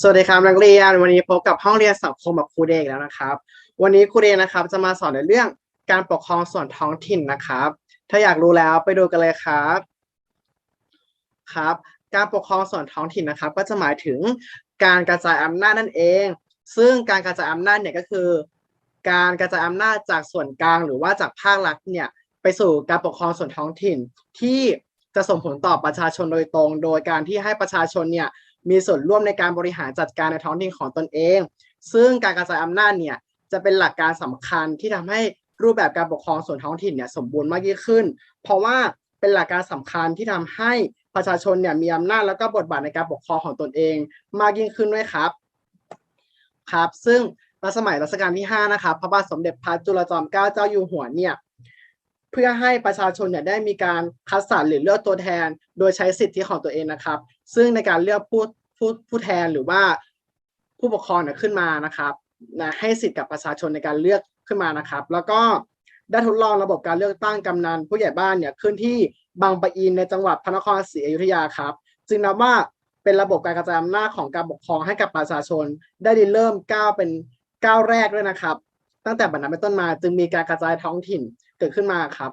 สวัสดีครับนักเรียนวันนี้พบกับห้องเรียนสังคมกับครูเด็กแล้วนะครับ วันนี้ครูเดกนะครับ จะมาสอนในเรื่องการปกครองส่วนท้องถิ่นนะครับ ถ้าอยากรู้แล้วไปดูกันเลยครับครับ การปกครองส่วนท้องถิ่นนะครับ ก็จะหมายถึงการกระจายอำนาจนั่นเอง ซึ่งการกระจายอำนาจเนี่ยก็คือ การกระจายอำนาจจากส่วนกลางหรือว่าจากภาครัฐเนี่ยไปสู่การปกครองส่วนท้องถิ่นที่จะส่งผลต่อประชาชนโดยตรง โดยการที่ให้ประชาชนเนี่ย มีส่วนร่วมในการบริหารจัดการในท้องถิ่นของตนเอง ซึ่งการกระจายอำนาจเนี่ยจะเป็นหลักการสำคัญที่ทำให้รูปแบบการปกครองส่วนท้องถิ่นเนี่ยสมบูรณ์มากยิ่งขึ้น เพราะว่าเป็นหลักการสำคัญที่ทำให้ประชาชนเนี่ยมีอำนาจแล้วก็บทบาทในการปกครองของตนเอง มากยิ่งขึ้นด้วยครับครับ ซึ่งรัสมัยรัชกาลที่ 5 นะครับพระบาทสมเด็จพระจุลจอมเกล้าเจ้าอยู่หัวเนี่ย เพื่อให้ประชาชนเนี่ยได้มีการคัดสรรหรือเลือกตัวแทน โดยใช้สิทธิของตัวเองนะครับ ซึ่งในการเลือกผู้ผู้ผู้แทนหรือว่าผู้ปกครองเนี่ยขึ้นมานะครับนะให้สิทธิ์กับประชาชนในการเลือกขึ้นมานะครับ แล้วก็ได้ทดลองระบบการเลือกตั้งกำนันผู้ใหญ่บ้านเนี่ยขึ้นที่บางปะอินในจังหวัดพระนครศรีอยุธยาครับจึงนับว่าเป็นระบบการกระจายอำนาจของการปกครองให้กับประชาชน ได้เริ่มก้าวเป็นก้าวแรกด้วยนะครับ ตั้งแต่บัดนั้นเป็นต้นมาจึงมีการกระจายท้องถิ่น เกิดขึ้นมาครับ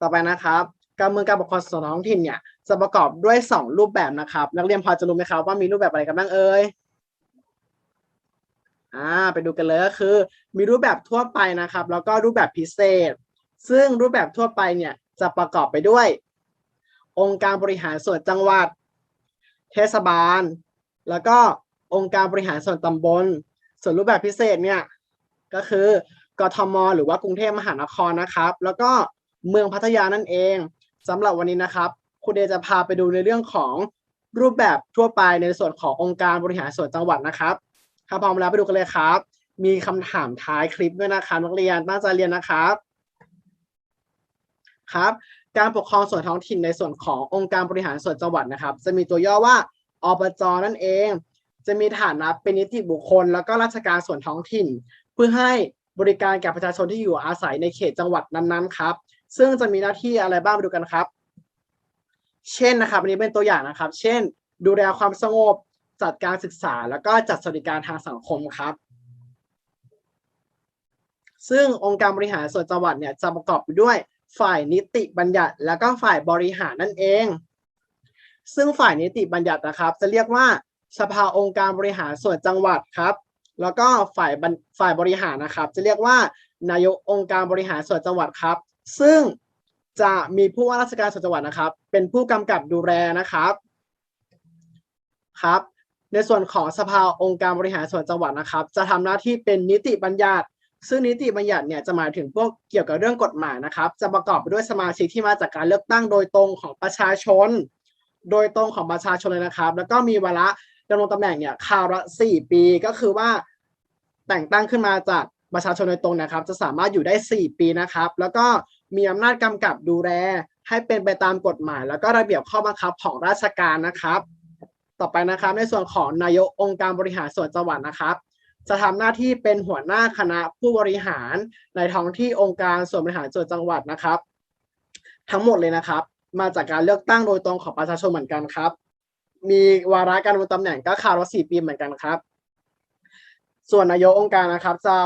ต่อไปนะครับ การเมืองการปกครองส่วนท้องถิ่นเนี่ยจะประกอบด้วย 2 รูปแบบนะครับ นักเรียนพอจะรู้ไหมครับว่ามีรูปแบบอะไรกันบ้างเอ่ยอ่าไปดูกันเลยก็คือ มีรูปแบบทั่วไปนะครับ แล้วก็รูปแบบพิเศษ ซึ่งรูปแบบทั่วไปเนี่ยจะประกอบไปด้วย องค์การบริหารส่วนจังหวัด เทศบาล แล้วก็องค์การบริหารส่วนตำบล ส่วนรูปแบบพิเศษเนี่ยก็คือ กทม หรือว่ากรุงเทพมหานครนะครับ แล้วก็เมืองพัทยานั่นเองสำหรับวันนี้นะครับคุณเดจะพาไปดูในเรื่องของรูปแบบทั่วไปในส่วนขององค์การบริหารส่วนจังหวัดนะครับครับพร้อมแล้วไปดูกันเลยครับ มีคำถามท้ายคลิปด้วยนะครับนักเรียนตั้งใจเรียนนะครับครับ การปกครองส่วนท้องถิ่นในส่วนขององค์การบริหารส่วนจังหวัดนะครับ จะมีตัวย่อว่าอบจนั่นเอง จะมีฐานะเป็นนิติบุคคล แล้วก็ราชการส่วนท้องถิ่น เพื่อให้ บริการแก่ประชาชนที่อยู่อาศัยในเขตจังหวัดนั้นๆครับ ซึ่งจะมีหน้าที่อะไรบ้างไปดูกันครับ เช่นนะครับอันนี้เป็นตัวอย่างนะครับ เช่น ดูแลความสงบจัดการศึกษา แล้วก็จัดสวัสดิการทางสังคมครับ ซึ่งองค์การบริหารส่วนจังหวัดเนี่ยจะประกอบไปด้วยฝ่ายนิติบัญญัติ แล้วก็ฝ่ายบริหารนั่นเอง ซึ่งฝ่ายนิติบัญญัตินะครับ จะเรียกว่าสภาองค์การบริหารส่วนจังหวัดครับ แล้วก็ฝ่ายฝ่ายบริหารนะครับ จะเรียกว่านายกองค์การบริหารส่วนจังหวัดครับ ซึ่งจะมีผู้ว่าราชการส่วนจังหวัดนะครับ เป็นผู้กำกับดูแลนะครับครับ ในส่วนของสภาองค์การบริหารส่วนจังหวัดนะครับ จะทำหน้าที่เป็นนิติบัญญัติ ซึ่งนิติบัญญัติเนี่ยจะหมายถึงพวกเกี่ยวกับเรื่องกฎหมายนะครับ จะประกอบไปด้วยสมาชิกที่มาจากการเลือกตั้งโดยตรงของประชาชน โดยตรงของประชาชนเลยนะครับ แล้วก็มีวาระ ดำรงตำแหน่งเนี่ยคาวละสี่ปีก็คือว่าแต่งตั้งขึ้นมาจากประชาชนโดยตรงนะครับ จะสามารถอยู่ได้ 4 ปีนะครับ แล้วก็มีอำนาจกำกับดูแลให้เป็นไปตามกฎหมาย แล้วก็ระเบียบข้อบังคับของราชการนะครับ ต่อไปนะครับในส่วนของนายกองค์การบริหารส่วนจังหวัดนะครับ จะทำหน้าที่เป็นหัวหน้าคณะผู้บริหารในท้องที่องค์การส่วนบริหารส่วนจังหวัดนะครับ ทั้งหมดเลยนะครับ มาจากการเลือกตั้งโดยตรงของประชาชนเหมือนกันครับ มีวาระการดำรงตำแหน่งก็คราวลสี่ปีเหมือนกันครับ ส่วนนายกองค์การนะครับ จะ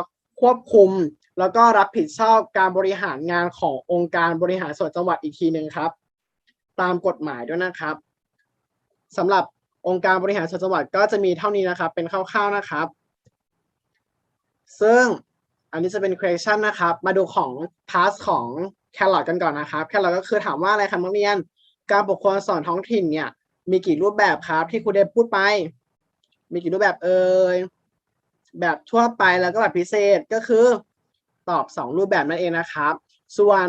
ควบคุมแล้วก็รับผิดชอบการบริหารงานขององค์การบริหารส่วนจังหวัดอีกทีหนึ่งครับ ตามกฎหมายด้วยนะครับสำหรับองค์การบริหารส่วนจังหวัดก็จะมีเท่านี้นะครับ เป็นคร่าวๆนะครับ ซึ่งอันนี้จะเป็น question นะครับ มาดูของ task ของ Carrot กันก่อนนะครับ Carrot ก็คือถามว่าอะไรครับนักเรียน การปกครองส่วนท้องถิ่นเนี่ย มีกี่รูปแบบครับ ที่ครูเดพูดไป มีกี่รูปแบบเอ่ยแบบทั่วไปแล้วก็แบบพิเศษก็คือตอบ 2 รูปแบบนั่นเองนะครับ ส่วน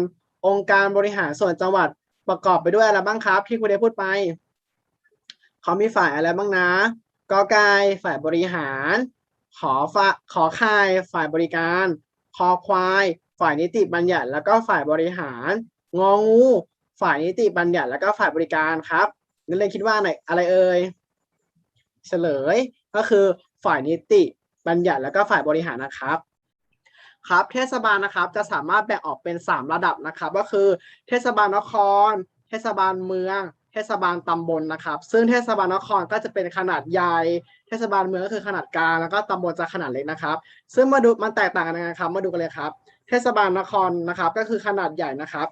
องค์การบริหารส่วนจังหวัดประกอบไปด้วยอะไรบ้างครับ ที่คุณได้พูดไปเขามีฝ่ายอะไรบ้างนะกอไก่ฝ่ายบริหาร ขอฝ่าขอค่ายฝ่ายบริการคอควาย ฝ่ายนิติบัญญัติ แล้วก็ฝ่ายบริหาร งองู ฝ่ายนิติบัญญัติ แล้วก็ฝ่ายบริการครับ นักเรียนคิดว่าไหนอะไรเอ่ยเฉลยก็คือฝ่ายนิติบัญญัติแล้วก็ฝ่ายบริหารนะครับ ครับเทศบาลนะครับจะสามารถแบ่งออกเป็น 3 ระดับนะครับ ก็คือ เทศบาลนคร เทศบาลเมือง เทศบาลตำบลนะครับ ซึ่งเทศบาลนครก็จะเป็นขนาดใหญ่ เทศบาลเมืองก็คือขนาดกลางแล้วก็ตำบลจะขนาดเล็กนะครับ ซึ่งมาดูมันแตกต่างกันยังไงครับ มาดูกันเลยครับ เทศบาลนครนะครับ ก็คือขนาดใหญ่นะครับ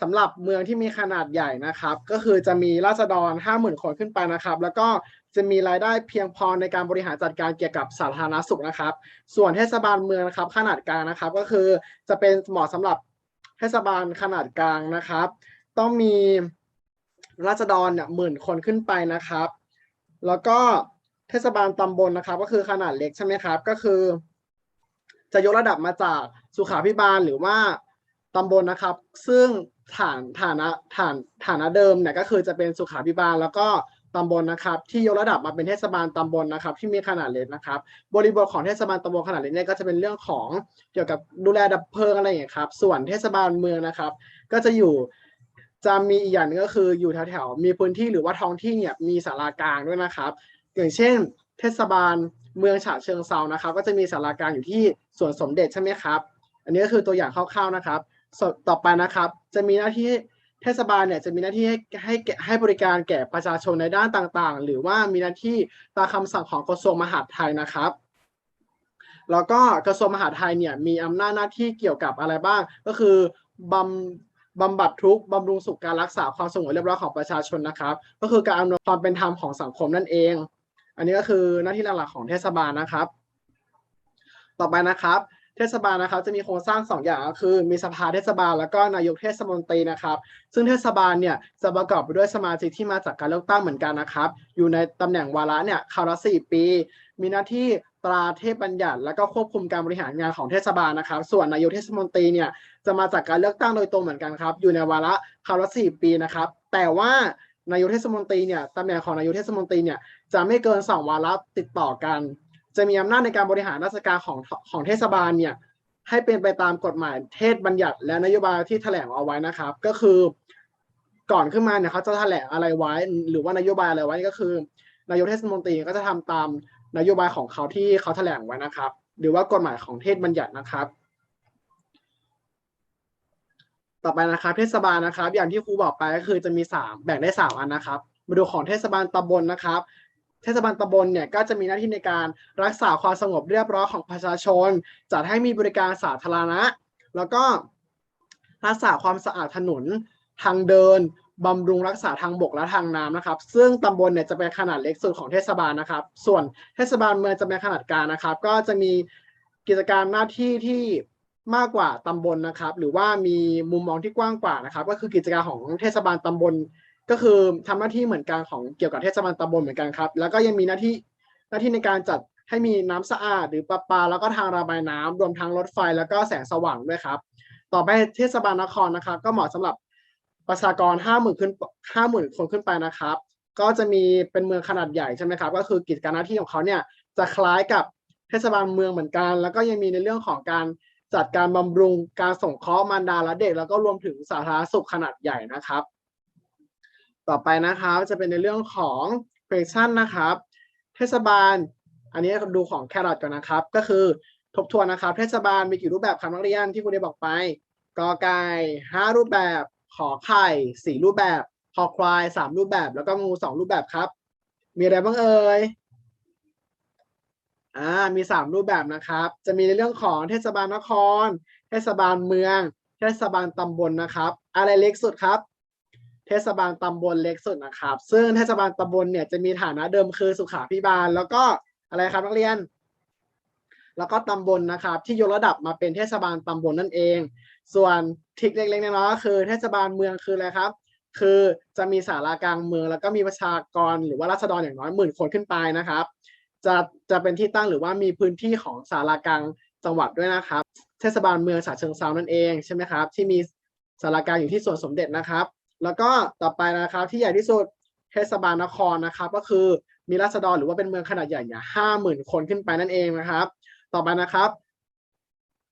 สำหรับเมืองที่มีขนาดใหญ่นะครับ ก็คือจะมีราษฎรห้าหมื่นคนขึ้นไปนะครับ แล้วก็จะมีรายได้เพียงพอในการบริหารจัดการเกี่ยวกับสาธารณสุขนะครับ ส่วนเทศบาลเมืองนะครับขนาดกลางนะครับ ก็คือจะเป็นเหมาะสำหรับเทศบาลขนาดกลางนะครับ ต้องมีราษฎรเนี่ยหมื่นคนขึ้นไปนะครับ แล้วก็เทศบาลตำบลนะครับ ก็คือขนาดเล็กใช่ไหมครับ ก็คือ จะยกระดับมาจากสุขาพิบาลหรือว่าตำบลนะครับ ซึ่ง ฐานฐานะฐานฐานะเดิมเนี่ยก็คือจะเป็นสุขาพิบาลแล้วก็ตำบลนะครับที่ยกระดับมาเป็นเทศบาลตำบลนะครับ ที่มีขนาดเล็กนะครับ บริบทของเทศบาลตำบลขนาดเล็กเนี่ยก็จะเป็นเรื่องของเกี่ยวกับดูแลดับเพลิงอะไรอย่างเงี้ยครับ ส่วนเทศบาลเมืองนะครับ ก็จะอยู่จะมีอีกอย่างหนึงก็คืออยู่แถวๆมีพื้นที่หรือว่าท้องที่เนี่ยมีศาลากลางด้วยนะครับ อย่างเช่น เทศบาลเมืองฉะเชิงเซานะครับ ก็จะมีศาลากลางอยู่ที่สวนสมเด็จใช่ไหมครับ อันนี้ก็คือตัวอย่างคร่าวๆนะครับ ต่อไปนะครับ จะมีหน้าที่เทศบาลเนี่ยจะมีหน้าที่ให้ให้ให้บริการแก่ประชาชนในด้านต่างๆ หรือว่ามีหน้าที่ตามคำสั่งของกระทรวงมหาดไทยนะครับแล้วก็กระทรวงมหาดไทยเนี่ยมีอำนาจหน้าที่เกี่ยวกับอะไรบ้าง ก็คือบำบำบัดทุกบำรุงสุขการรักษาความสงบเรียบร้อยของประชาชนนะครับ ก็คือการอำนวยความเป็นธรรมของสังคมนั่นเอง อันนี้ก็คือหน้าที่หลักๆของเทศบาลนะครับ ต่อไปนะครับ เทศบาลนะครับ จะมีโครงสร้างสองอย่างก็คือ มีสภาเทศบาลแล้วก็นายกเทศมนตรีนะครับ ซึ่งเทศบาลเนี่ยจะประกอบไปด้วยสมาชิกที่มาจากการเลือกตั้งเหมือนกันนะครับ อยู่ในตำแหน่งวาระเนี่ยคราวละสี่ปี มีหน้าที่ตราเทพบัญญัติ แล้วก็ควบคุมการบริหารงานของเทศบาลนะครับ ส่วนนายกเทศมนตรีเนี่ยจะมาจากการเลือกตั้งโดยตรงเหมือนกันครับ อยู่ในวาระคราวละสี่ปีนะครับ แต่ว่านายกเทศมนตรีเนี่ยตำแหน่งของนายกเทศมนตรีเนี่ยจะไม่เกินสองวาระติดต่อกัน จะมีอำนาจในการบริหารราชการของของเทศบาลเนี่ยให้เป็นไปตามกฎหมายเทศบัญญัติ และนโยบายที่แถลงเอาไว้นะครับ ก็คือก่อนขึ้นมาเนี่ยเขาจะแถลงอะไรไว้ หรือว่านโยบายอะไรไว้ก็คือ นายกเทศมนตรีก็จะทำตามนโยบายของเขาที่เขาแถลงไว้นะครับ หรือว่ากฎหมายของเทศบัญญัตินะครับ ต่อไปนะครับ เทศบาลนะครับ อย่างที่ครูบอกไปก็คือจะมีสามแบ่งได้สามอันนะครับมาดูของเทศบาลตำบลนะครับ เทศบาลตำบลเนี่ยก็จะมีหน้าที่ในการรักษาความสงบเรียบร้อยของประชาชน จัดให้มีบริการสาธารณะ แล้วก็รักษาความสะอาดถนนทางเดินบำรุงรักษาทางบกและทางน้ำนะครับ ซึ่งตำบลเนี่ยจะเป็นขนาดเล็กสุดของเทศบาลนะครับ ส่วนเทศบาลเมืองจะเป็นขนาดกลางนะครับ ก็จะมีกิจการหน้าที่ที่มากกว่าตำบลนะครับ หรือว่ามีมุมมองที่กว้างกว่านะครับ ก็คือกิจการของเทศบาลตำบล ก็คือทำหน้าที่เหมือนกันของเกี่ยวกับเทศบาลตำบลเหมือนกันครับ แล้วก็ยังมีหน้าที่หน้าที่ในการจัดให้มีน้ำสะอาด หรือประปา แล้วก็ทางระบายน้ำรวมทั้งรถไฟ แล้วก็แสงสว่างด้วยครับ ต่อไปเทศบาลนครนะครับ ก็เหมาะสำหรับประชากรห้าหมื่นขึ้นห้าหมื่นคนขึ้นไปนะครับ ก็จะมีเป็นเมืองขนาดใหญ่ใช่ไหมครับ ก็คือกิจการหน้าที่ของเขาเนี่ยจะคล้ายกับเทศบาลเมืองเหมือนกัน แล้วก็ยังมีในเรื่องของการจัดการบำรุงการส่งเคราะห์มารดาและเด็ก แล้วก็รวมถึงสาธารณสุขขนาดใหญ่นะครับ ต่อไปนะครับจะเป็นในเรื่องของเฟชั่นนะครับ เทศบาล อันนี้ดูของแครอทก่อนนะครับ ก็คือทบทวนนะครับ เทศบาลมีกี่รูปแบบครับนักเรียนที่ครูได้บอกไปกอไก่ห้ารูปแบบ ขอไข่สี่รูปแบบคอควายสามรูปแบบ แล้วก็งูสองรูปแบบครับ มีอะไรบ้างเอ่ยอ่ามีสามรูปแบบนะครับ จะมีในเรื่องของเทศบาลนคร เทศบาลเมือง เทศบาลตำบลนะครับ อะไรเล็กสุดครับ เทศบาลตำบลเล็กสุดนะครับ ซึ่งเทศบาลตำบลเนี่ยจะมีฐานะเดิมคือสุขาพิบาล แล้วก็อะไรครับนักเรียน แล้วก็ตำบลนะครับ ที่ยกระดับมาเป็นเทศบาลตำบลนั่นเอง ส่วนทิกเล็กๆน้อยๆก็คือเทศบาลเมืองคืออะไรครับ คือจะมีศาลากลางเมือง แล้วก็มีประชากรหรือว่าราษฎรอย่างน้อยหมื่นคนขึ้นไปนะครับ จะจะเป็นที่ตั้งหรือว่ามีพื้นที่ของศาลากลางจังหวัดด้วยนะครับ เทศบาลเมืองฉะเชิงเซานั่นเองใช่ไหมครับ ที่มีศาลากลางอยู่ที่สวนสมเด็จนะครับ แล้วก็ต่อไปนะครับที่ใหญ่ที่สุดเทศบาลนครนะครับก็คือมีราษฎรหรือว่าเป็นเมืองขนาดใหญ่เนี่ยห้าหมื่นคนขึ้นไปนั่นเองนะครับ ต่อไปนะครับ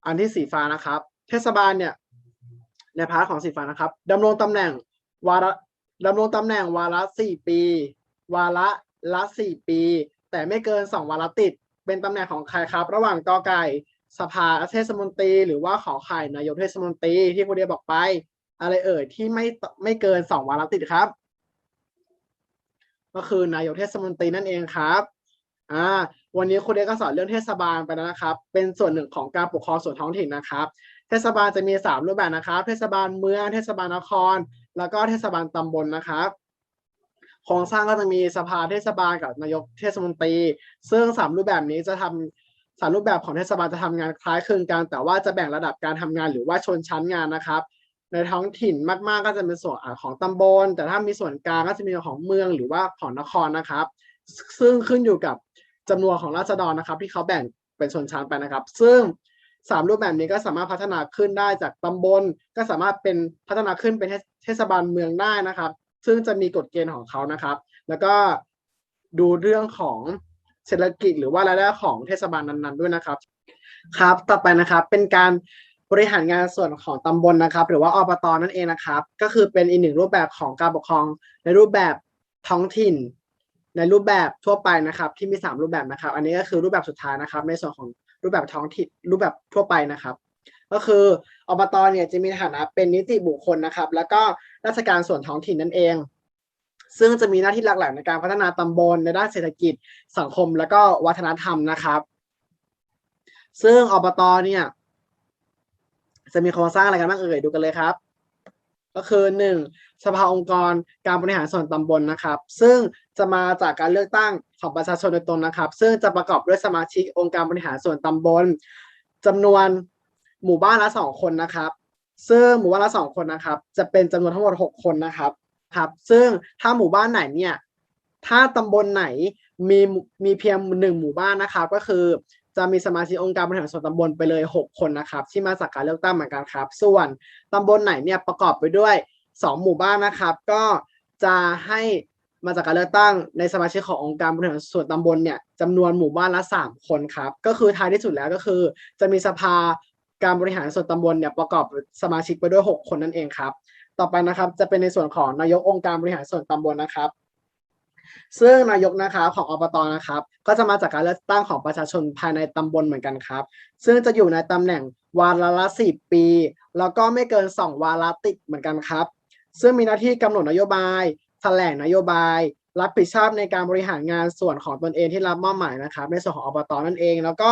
อันที่สีฟ้านะครับ เทศบาลเนี่ยในพาร์ทของสีฟ้านะครับดำรงตำแหน่งวาระดำรงตำแหน่งวาระสี่ปี วาระละสี่ปี แต่ไม่เกินสองวาระติด เป็นตำแหน่งของใครครับ ระหว่างกอไก่สภาเทศมนตรี หรือว่าขอไข่นายกเทศมนตรีที่คุณเดียบอกไป อะไรเอ่ยที่ไม่ไม่เกินสองวาระติดครับ ก็คือนายกเทศมนตรีนั่นเองครับอ่าวันนี้ครูเดชก็สอนเรื่องเทศบาลไปแล้วนะครับ เป็นส่วนหนึ่งของการปกครองส่วนท้องถิ่นนะครับ เทศบาลจะมีสามรูปแบบนะครับ เทศบาลเมือง เทศบาลนคร แล้วก็เทศบาลตำบลนะครับโครงสร้างก็จะมีสภาเทศบาลกับนายกเทศมนตรี ซึ่งสามรูปแบบนี้จะทำสามรูปแบบของเทศบาลจะทำงานคล้ายคลึงกัน แต่ว่าจะแบ่งระดับการทำงานหรือว่าชนชั้นงานนะครับ ในท้องถิ่นมากๆก็จะเป็นส่วนของตำบล แต่ถ้ามีส่วนกลางก็จะมีของเมืองหรือว่าของนครนะครับ ซึ่งขึ้นอยู่กับจำนวนของราษฎรนะครับ ที่เขาแบ่งเป็นชนชั้นไปนะครับ ซึ่งสามรูปแบบนี้ก็สามารถพัฒนาขึ้นได้จากตำบล ก็สามารถเป็นพัฒนาขึ้นเป็นเทศเทศบาลเมืองได้นะครับ ซึ่งจะมีกฎเกณฑ์ของเขานะครับ แล้วก็ดูเรื่องของเศรษฐกิจหรือว่ารายได้ของเทศบาลนั้นๆด้วยนะครับ ครับ ต่อไปนะครับเป็นการ บริหารงานส่วนของตำบลนะครับ หรือว่าอบตนั่นเองนะครับ ก็คือเป็นอีกหนึ่งรูปแบบของการปกครอง ในรูปแบบท้องถิ่น ในรูปแบบทั่วไปนะครับ ที่มีสามรูปแบบนะครับ อันนี้ก็คือรูปแบบสุดท้ายนะครับ ในส่วนของรูปแบบท้องถิ่นรูปแบบทั่วไปนะครับ ก็คืออบตเนี่ยจะมีฐานะเป็นนิติบุคคลนะครับ แล้วก็ราชการส่วนท้องถิ่นนั่นเอง ซึ่งจะมีหน้าที่หลักๆในการพัฒนาตำบลในด้านเศรษฐกิจ สังคม และก็วัฒนธรรมนะครับ ซึ่งอบตเนี่ย จะมีโครงสร้างอะไรกันบ้างเอ่ยดูกันเลยครับ ก็คือหนึ่งสภาองค์กรการบริหารส่วนตำบลนะครับ ซึ่งจะมาจากการเลือกตั้งของประชาชนโดยตรงนะครับ ซึ่งจะประกอบด้วยสมาชิกองค์การบริหารส่วนตำบลจำนวนหมู่บ้านละสองคนนะครับ ซึ่งหมู่บ้านละสองคนนะครับ จะเป็นจำนวนทั้งหมดหกคนนะครับครับ ซึ่งถ้าหมู่บ้านไหนเนี่ยถ้าตำบลไหนมีมีเพียงหนึ่งหมู่บ้านนะครับ ก็คือ จะมีสมาชิกองค์การบริหารส่วนตำบลไปเลย 6 คนนะครับ ที่มาจากการเลือกตั้งเหมือนกันครับ ส่วนตำบลไหนเนี่ยประกอบไปด้วย 2 หมู่บ้านนะครับ ก็จะให้มาจากการเลือกตั้งในสมาชิกขององค์การบริหารส่วนตำบลเนี่ยจำนวนหมู่บ้านละ 3 คนครับ ก็คือท้ายที่สุดแล้วก็คือ จะมีสภาการบริหารส่วนตำบลเนี่ยประกอบสมาชิกไปด้วย 6 คนนั่นเองครับ ต่อไปนะครับจะเป็นในส่วนของนายกองค์การบริหารส่วนตำบลนะครับ ซึ่งนายกนะครับของอบตนะครับ ก็จะมาจากการเลือกตั้งของประชาชนภายในตำบลเหมือนกันครับ ซึ่งจะอยู่ในตำแหน่งวาระละสิบปี แล้วก็ไม่เกินสองวาระติดเหมือนกันครับ ซึ่งมีหน้าที่กำหนดนโยบายแถลงนโยบาย รับผิดชอบในการบริหารงานส่วนของตนเองที่รับมอบหมายนะครับ ในส่วนของอบตนั่นเอง แล้วก็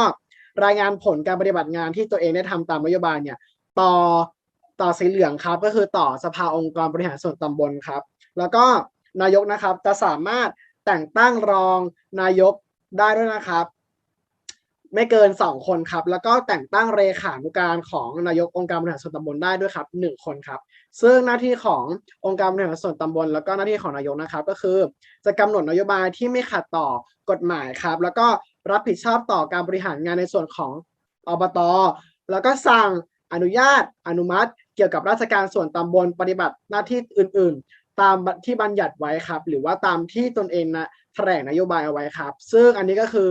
รายงานผลการปฏิบัติงานที่ตัวเองได้ทำตามนโยบายเนี่ยต่อต่อสีเหลืองครับ ก็คือต่อสภาองค์กรบริหารส่วนตำบลครับ แล้วก็ นายกนะครับ จะสามารถแต่งตั้งรองนายกได้ด้วยนะครับ ไม่เกินสองคนครับ แล้วก็แต่งตั้งเลขานุการของนายกองค์การบริหารส่วนตำบลได้ด้วยครับหนึ่งคนครับ ซึ่งหน้าที่ขององค์การบริหารส่วนตำบล แล้วก็หน้าที่ของนายกนะครับ ก็คือ จะกำหนดนโยบายที่ไม่ขัดต่อกฎหมายครับ แล้วก็รับผิดชอบต่อการบริหารงานในส่วนของอบตแล้วก็สั่งอนุญาตอนุมัติ เกี่ยวกับราชการส่วนตำบลปฏิบัติหน้าที่อื่นๆ ตามที่บัญญัติไว้ครับ หรือว่าตามที่ตนเองนะแถลงนโยบายเอาไว้ครับ ซึ่งอันนี้ก็คือ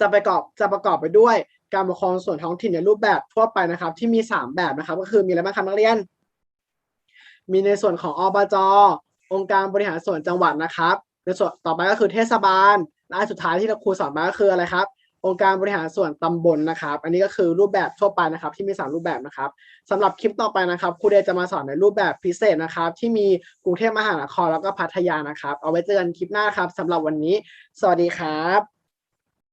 จะประกอบจะประกอบไปด้วยการปกครองส่วนท้องถิ่นในรูปแบบทั่วไปนะครับ ที่มีสามแบบนะครับ ก็คือมีอะไรบ้างครับนักเรียน มีในส่วนของอบจองค์การบริหารส่วนจังหวัดนะครับในส่วนต่อไปก็คือเทศบาลและสุดท้ายที่เราครูสอนมาก็คืออะไรครับ องค์การบริหารส่วนตำบลนะครับ อันนี้ก็คือรูปแบบทั่วไปนะครับ ที่มีสามรูปแบบนะครับสำหรับคลิปต่อไปนะครับครูเดชจะมาสอนในรูปแบบพิเศษนะครับ ที่มีกรุงเทพมหานครแล้วก็พัทยานะครับ เอาไว้เจอกันคลิปหน้าครับสำหรับวันนี้ สวัสดีครับ